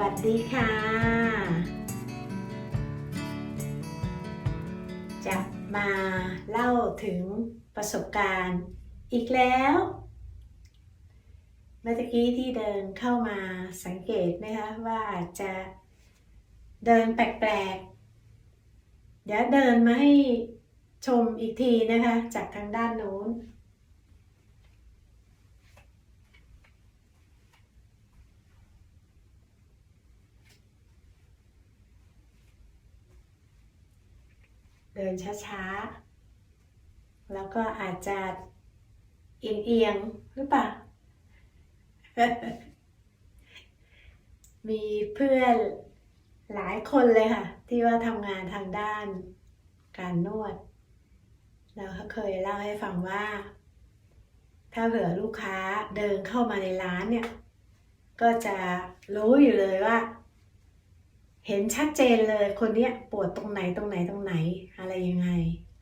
วัสดีค่ะ จะมาเล่าถึงประสบการณ์อีกแล้ว เมื่อกี้ที่เดินเข้ามาสังเกตไหมคะว่าจะเดินแปลกๆ เดี๋ยวเดินมาให้ชมอีกทีนะคะ จากทางด้านโน้น ดินช้าๆ แล้วก็อาจจะเอียงๆหรือเปล่า มีเพื่อนหลายคนเลยค่ะ ที่ว่าทำงานทางด้านการนวดเขาเคยเล่าให้ฟังว่า ถ้าเผื่อลูกค้าเดินเข้ามาในร้านเนี่ย ก็จะรู้อยู่เลยว่า เห็นชัดเจนเลยคนเนี้ยปวดตรงไหนตรงไหนตรงไหน อะไรยังไง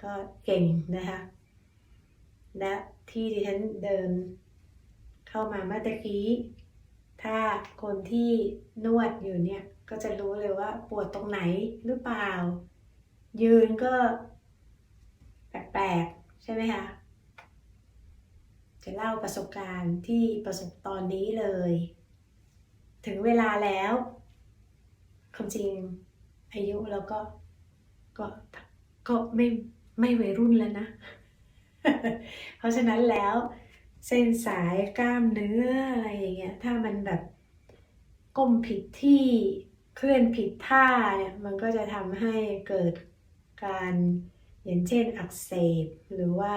ก็เก่งนะคะและที่ดิฉันเดินเข้ามาเมื่อตะกี้ ถ้าคนที่นวดอยู่เนี่ยก็จะรู้เลยว่าปวดตรงไหนหรือเปล่า ยืนก็แปลกๆ ใช่ไหมคะ จะเล่าประสบการณ์ที่ประสบตอนนี้เลย ถึงเวลาแล้ว ความจริงอายุเราก็ก็ก็ไม่ไม่วัยรุ่นแล้วนะ เพราะฉะนั้นแล้วเส้นสายกล้ามเนื้ออะไรอย่างเงี้ยถ้ามันแบบก้มผิดที่เคลื่อนผิดท่าเนี่ยมันก็จะทำให้เกิดการอย่างเช่นอักเสบหรือว่า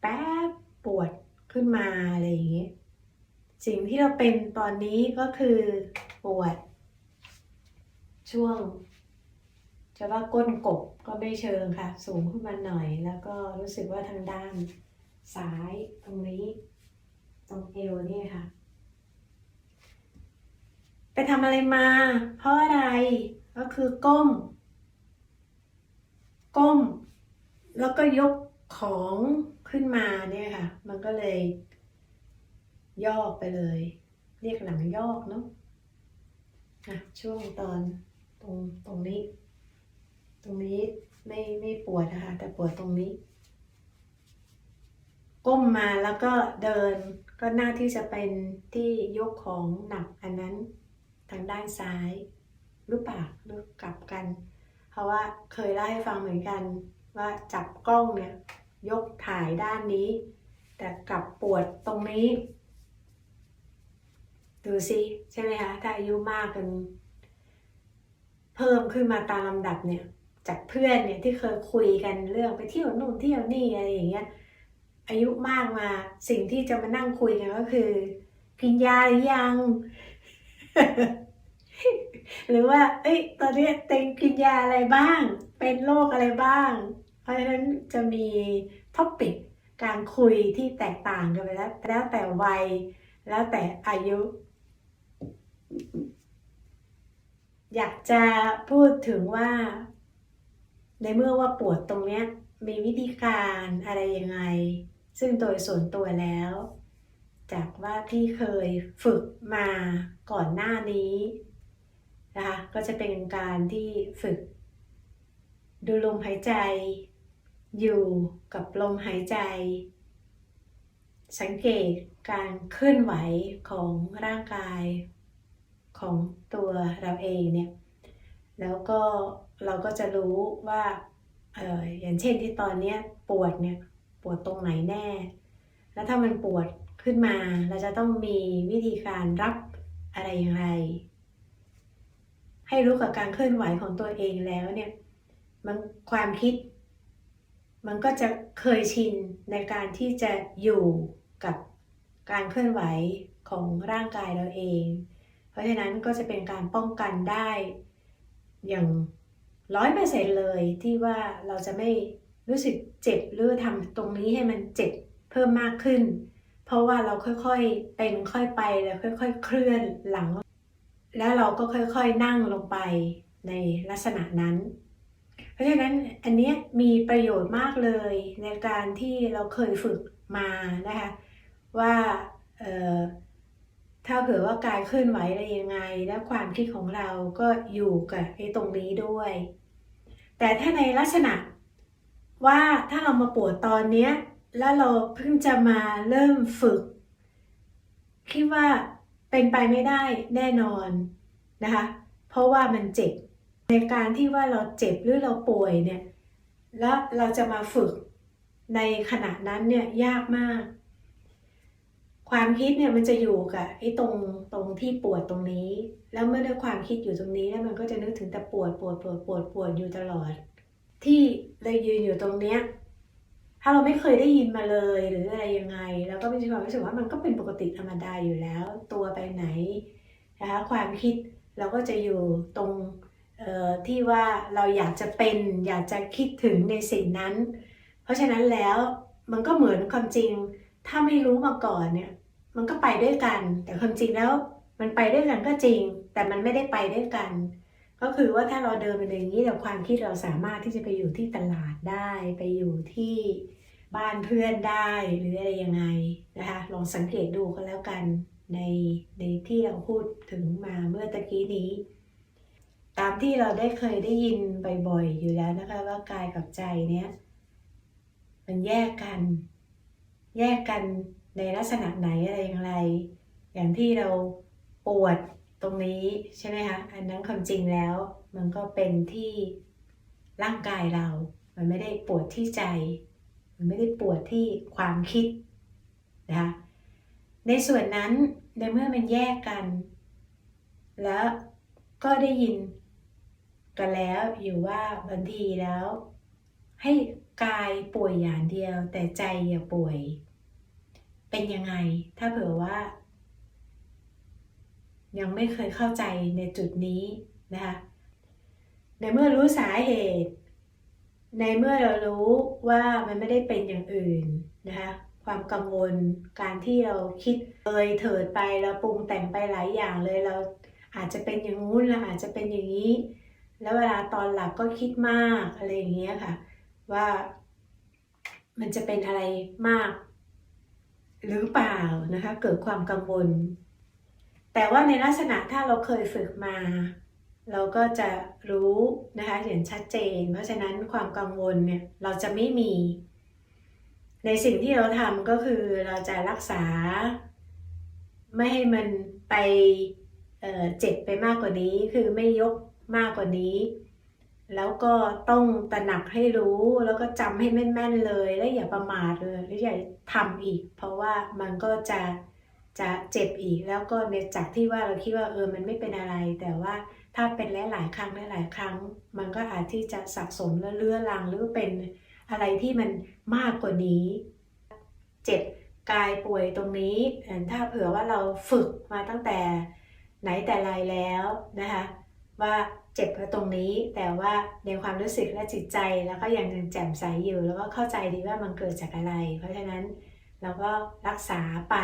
แป๊บปวดขึ้นมาอะไรอย่างเงี้ยสิ่งที่เราเป็นตอนนี้ก็คือปวด ช่วงจะว่าก้นกบก็ไม่เชิงค่ะ สูงขึ้นมาหน่อย แล้วก็รู้สึกว่าทางด้านซ้ายตรงนี้ ตรงเอวเนี่ยค่ะ ไปทำอะไรมา เพราะอะไรก็คือก้ม ก้ม แล้วก็ยกของขึ้นมาเนี่ยค่ะ มันก็เลย ยอกไปเลย เรียกหลังยอกเนาะะช่วงตอน ตรงตรงนี้ ตรงนี้ไม่ไม่ปวดนะคะ แต่ปวดตรงนี้ ก้มมาแล้วก็เดินก็น่าที่จะเป็นที่ยกของหนักอันนั้นทางด้านซ้ายหรือเปล่าหรือกลับกัน เพราะว่าเคยเล่าให้ฟังเหมือนกันว่าจับกล้องเนี่ยยกถ่ายด้านนี้ แต่กลับปวดตรงนี้ ดูสิใช่ไหมคะถ้าอายุมากกัน เพิ่มขึ้นมาตามลำดับเนี่ย จากเพื่อนเนี่ยที่เคยคุยกันเรื่องไปเที่ยวนู่นเที่ยวนี่อะไรอย่างเงี้ยอายุมากมาสิ่งที่จะมานั่งคุยกันก็คือ กินยาหรือยัง หรือว่า เอ้ย ตอนนี้เต็งกินยาอะไรบ้าง เป็นโรคอะไรบ้าง เพราะฉะนั้นจะมีท็อปิกการคุยที่แตกต่างกันไปแล้ว แล้วแต่วัย แล้วแต่อายุ อยากจะพูดถึงว่า ในเมื่อว่าปวดตรงเนี้ยมีวิธีการอะไรยังไง ซึ่งโดยส่วนตัวแล้ว จากว่าที่เคยฝึกมาก่อนหน้านี้นะคะก็จะเป็นการที่ฝึก ดูลมหายใจ อยู่กับลมหายใจ สังเกตการเคลื่อนไหวของร่างกาย ของตัวเราเองเนี่ยแล้วก็เราก็จะรู้ว่าเอออย่างเช่นที่ตอนเนี้ยปวดเนี่ยปวดตรงไหนแน่ แล้วถ้ามันปวดขึ้นมาเราจะต้องมีวิธีการรับอะไรอย่างไร ให้รู้กับการเคลื่อนไหวของตัวเองแล้วเนี่ยมันความคิด มันก็จะเคยชินในการที่จะอยู่กับการเคลื่อนไหวของร่างกายเราเอง เพราะฉะนั้นก็จะเป็นการป้องกันได้อย่างร้อยเปอร์เซ็นเลยที่ว่าเราจะไม่รู้สึกเจ็บหรือทำตรงนี้ให้มันเจ็บเพิ่มมากขึ้น เพราะว่าเราค่อยๆเป็นค่อยไปแล้วค่อยๆ เคลื่อนหลัง แล้วเราก็ค่อยๆนั่งลงไปในลักษณะนั้น เพราะฉะนั้นอันเนี้ยมีประโยชน์มากเลยในการที่เราเคยฝึกมานะคะว่า ถ้าเผื่อว่ากายเคลื่อนไหวอะไรยังไง และความคิดของเราก็อยู่กับไอ้ตรงนี้ด้วย แต่ถ้าในลักษณะว่าถ้าเรามาปวดตอนเนี้ยแล้วเราเพิ่งจะมาเริ่มฝึก คิดว่าเป็นไปไม่ได้แน่นอนนะคะ เพราะว่ามันเจ็บ ในการที่ว่าเราเจ็บหรือเราป่วยเนี่ย แล้วเราจะมาฝึกในขณะนั้นเนี่ยยากมาก ความคิดเนี่ยมันจะอยู่กับไอ้ตรงตรงที่ปวดตรงนี้ แล้วเมื่อได้ความคิดอยู่ตรงนี้แล้วมันก็จะนึกถึงแต่ปวดปวดปวดปวดปวดอยู่ตลอด ที่เรายืนอยู่ตรงเนี้ยถ้าเราไม่เคยได้ยินมาเลยหรืออะไรยังไงเราก็มีความรู้สึกว่ามันก็เป็นปกติธรรมดาอยู่แล้ว ตัวไปไหนนะคะความคิดเราก็จะอยู่ตรงที่ว่าเราอยากจะเป็นอยากจะคิดถึงในสิ่งนั้น เพราะฉะนั้นแล้วมันก็เหมือนความจริง ถ้าไม่รู้มาก่อนเนี่ย มันก็ไปด้วยกัน แต่ความจริงแล้วมันไปด้วยกันก็จริง แต่มันไม่ได้ไปด้วยกัน ก็คือว่าถ้าเราเดินไปอย่างนี้แต่ความคิดเราสามารถที่จะไปอยู่ที่ตลาดได้ ไปอยู่ที่บ้านเพื่อนได้หรืออะไรยังไงนะคะลองสังเกตดูก็แล้วกันในในที่เราพูดถึงมาเมื่อตะกี้นี้ ตามที่เราได้เคยได้ยินบ่อยๆอยู่แล้วนะคะว่ากายกับใจเนี้ยมันแยกกัน แยกกัน ในลักษณะไหนอะไรอย่างไร อย่างที่เราปวดตรงนี้ใช่ไหมคะ อันนั้นความจริงแล้ว มันก็เป็นที่ร่างกายเรา มันไม่ได้ปวดที่ใจ มันไม่ได้ปวดที่ความคิดนะคะ ในส่วนนั้นในเมื่อมันแยกกัน แล้วก็ได้ยินกันแล้วอยู่ว่าบางทีแล้ว ให้กายป่วยอย่างเดียวแต่ใจอย่าป่วย เป็นยังไง ถ้าเผื่อว่า ยังไม่เคยเข้าใจในจุดนี้นะคะในเมื่อรู้สาเหตุ ในเมื่อเรารู้ว่ามันไม่ได้เป็นอย่างอื่นนะคะความกังวลการที่เราคิดเลยเถิดไปเราปรุงแต่งไปหลายอย่างเลยเราอาจจะเป็นอย่างงู้นเราอาจจะเป็นอย่างนี้ แล้วเวลาตอนหลับก็คิดมากอะไรอย่างเงี้ยค่ะ ว่ามันจะเป็นอะไรมาก หรือเปล่านะคะเกิดความกังวล แต่ว่าในลักษณะถ้าเราเคยฝึกมา เราก็จะรู้นะคะเห็นชัดเจน เพราะฉะนั้นความกังวลเนี่ยเราจะไม่มี ในสิ่งที่เราทำก็คือเราจะรักษา ไม่ให้มันไปเเจ็บไปมากกว่านี้คือไม่ยกมากกว่านี้ แล้วก็ต้องตระหนักให้รู้แล้วก็จำให้แม่นๆเลย และอย่าประมาทเลยและอย่าทำอีก เพราะว่ามันก็จะจะเจ็บอีก แล้วก็ในจากที่ว่าเราคิดว่าเออมันไม่เป็นอะไร แต่ว่าถ้าเป็นหลายๆครั้งหลายๆครั้ง มันก็อาจที่จะสะสมและเลื้อรังหรือเป็นอะไรที่มันมากกว่านี้ เจ็บกายป่วยตรงนี้ ถ้าเผื่อว่าเราฝึกมาตั้งแต่ไหนแต่ไรแล้วนะคะว่า เจ็บตรงนี้ แต่ว่าในความรู้สึกและจิตใจแล้วก็ยังแจ่มใสอยู่ แล้วก็เข้าใจดีว่ามันเกิดจากอะไร เพราะฉะนั้นเราก็รักษาไป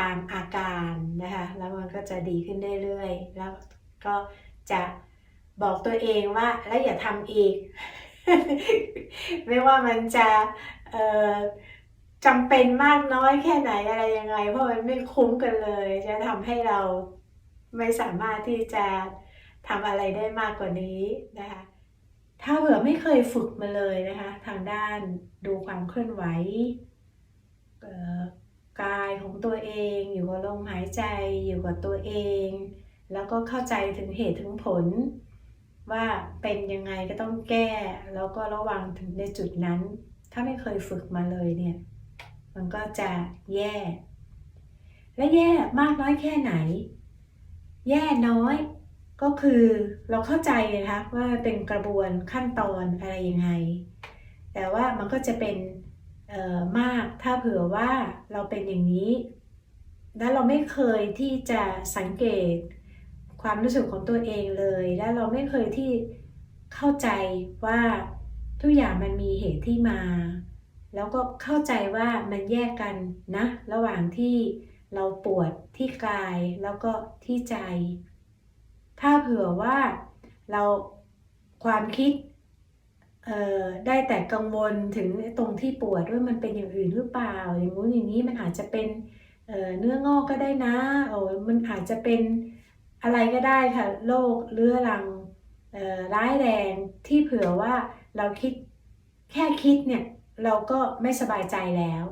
ตามอาการนะคะแล้วมันก็จะดีขึ้นเรื่อยๆ แล้วก็จะบอกตัวเองว่าแล้วอย่าทำอีก ไม่ว่ามันจะจำเป็นมากน้อยแค่ไหนอะไรยังไง เพราะมันไม่คุ้มกันเลย จะทำให้เราไม่สามารถที่จะ ทำอะไรได้มากกว่านี้นะคะ ถ้าเผื่อไม่เคยฝึกมาเลยนะคะ ทางด้านดูความเคลื่อนไหวกายของตัวเอง อยู่กับลมหายใจ อยู่กับตัวเอง แล้วก็เข้าใจถึงเหตุถึงผล ว่าเป็นยังไงก็ต้องแก้ แล้วก็ระวังถึงในจุดนั้น ถ้าไม่เคยฝึกมาเลยเนี่ย มันก็จะแย่ และแย่มากน้อยแค่ไหน แย่น้อย ก็คือเราเข้าใจนะคะว่าเป็นกระบวนขั้นตอนอะไรยังไง แต่ว่ามันก็จะเป็นมากถ้าเผื่อว่าเราเป็นอย่างนี้ แล้วเราไม่เคยที่จะสังเกตความรู้สึกของตัวเองเลย และเราไม่เคยที่เข้าใจว่าทุกอย่างมันมีเหตุที่มา แล้วก็เข้าใจว่ามันแยกกันนะ ระหว่างที่เราปวดที่กายแล้วก็ที่ใจ ถ้าเผื่อว่าเราความคิดได้แต่กังวลถึงตรงที่ปวดด้ว่ามันเป็นอย่างอื่นหรือเปล่า อย่างงู้นอย่างนี้มันอาจจะเป็นเเนื้องอกก็ได้นะโอ้มันอาจจะเป็นอะไรก็ได้ค่ะโรคเรื้อรังร้ายแรงที่เผื่อว่าเราคิดแค่คิดเนี่ยเราก็ไม่สบายใจแล้ว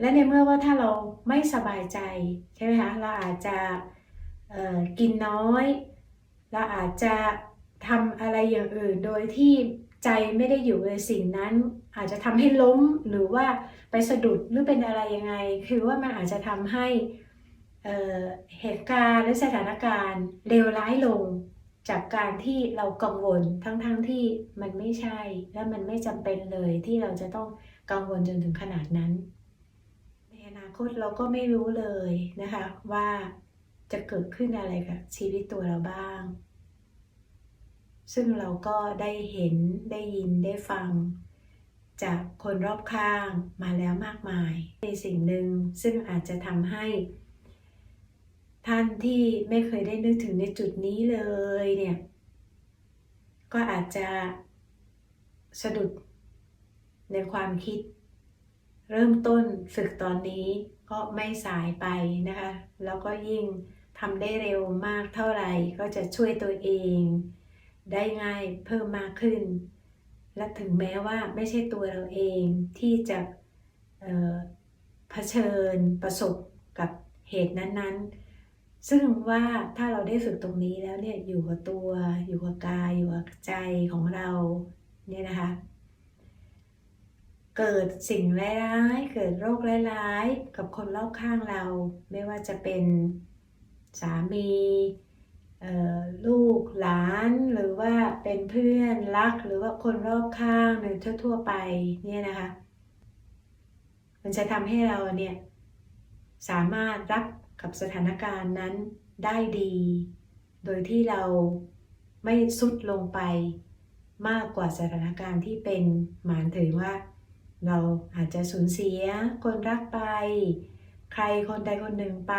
และในเมื่อว่าถ้าเราไม่สบายใจใช่ไหมคะเราอาจจะกินน้อย เราอาจจะทำอะไรอย่างอื่นโดยที่ใจไม่ได้อยู่ในสิ่งนั้น อาจจะทำให้ล้มหรือว่าไปสะดุดหรือเป็นอะไรยังไง คือว่ามันอาจจะทำให้เเหตุการณ์หรือสถานการณ์เลวร้ายลง จากการที่เรากังวลทั้งๆทที่มันไม่ใช่ และมันไม่จำเป็นเลยที่เราจะต้องกังวลจนถึงขนาดนั้น ในอนาคตเราก็ไม่รู้เลยนะคะว่า จะเกิดขึ้นอะไรกับชีวิตตัวเราบ้าง ซึ่งเราก็ได้เห็นได้ยินได้ฟัง จากคนรอบข้างมาแล้วมากมาย ในสิ่งหนึ่งซึ่งอาจจะทำให้ ท่านที่ไม่เคยได้นึกถึงในจุดนี้เลยเนี่ย ก็อาจจะสะดุดในความคิด เริ่มต้นฝึกตอนนี้ก็ไม่สายไปนะคะ แล้วก็ยิ่ง ทำได้เร็วมากเท่าไหร่ก็จะช่วยตัวเอง ได้ง่ายเพิ่มมากขึ้น และถึงแม้ว่าไม่ใช่ตัวเราเองที่จะเเผชิญประสบกับเหตุนั้นๆ ซึ่งว่าถ้าเราได้ฝึกตรงนี้แล้วเนี่ยอยู่กับตัว อยู่กับกาย อยู่กับใจของเราเนี่ยนะคะ เกิดสิ่งร้ายๆเกิดโรคร้ายๆกับคนรอบข้างเราไม่ว่าจะเป็น สามีลูกหลานหรือว่าเป็นเพื่อนรักหรือว่าคนรอบข้างในทั่ว ๆ ไปเนี่ยนะคะ มันจะทำให้เราเนี่ยสามารถรับกับสถานการณ์นั้นได้ดี โดยที่เราไม่สุดลงไปมากกว่าสถานการณ์ที่เป็นหมายถึงว่า เราอาจจะสูญเสียคนรักไป ใครคนใดคนหนึ่งไป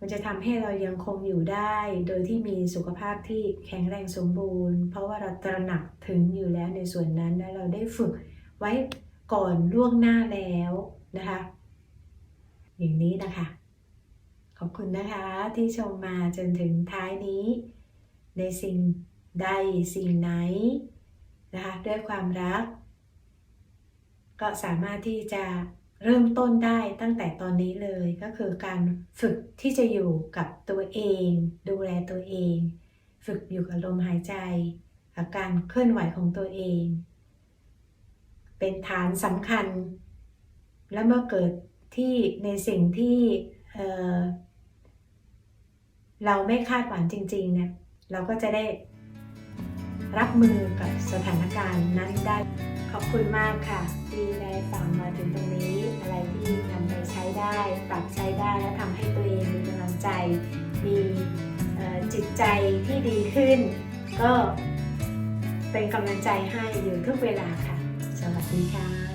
มันจะทำให้เรายังคงอยู่ได้ โดยที่มีสุขภาพที่แข็งแรงสมบูรณ์ เพราะว่าเราตระหนักถึงอยู่แล้วในส่วนนั้นและเราได้ฝึกไว้ก่อนล่วงหน้าแล้วนะคะ อย่างนี้นะคะ ขอบคุณนะคะที่ชมมาจนถึงท้ายนี้ ในสิ่งใดสิ่งไหนนะคะด้วยความรัก ก็สามารถที่จะ เริ่มต้นได้ตั้งแต่ตอนนี้เลยก็คือการฝึกที่จะอยู่กับตัวเอง ดูแลตัวเอง ฝึกอยู่กับลมหายใจกับการเคลื่อนไหวของตัวเอง เป็นฐานสำคัญ และเมื่อเกิดที่ในสิ่งที่เเราไม่คาดหวังจริงๆเนี่ยเราก็จะได้ รับมือกับสถานการณ์นั้นได้ ขอบคุณมากค่ะ ที่ได้ฟังมาถึงตรงนี้ อะไรที่นำไปใช้ได้ ปรับใช้ได้และทำให้ตัวเองมีกำลังใจ มีจิตใจที่ดีขึ้น ก็เป็นกำลังใจให้อยู่ทุกเวลาค่ะ สวัสดีค่ะ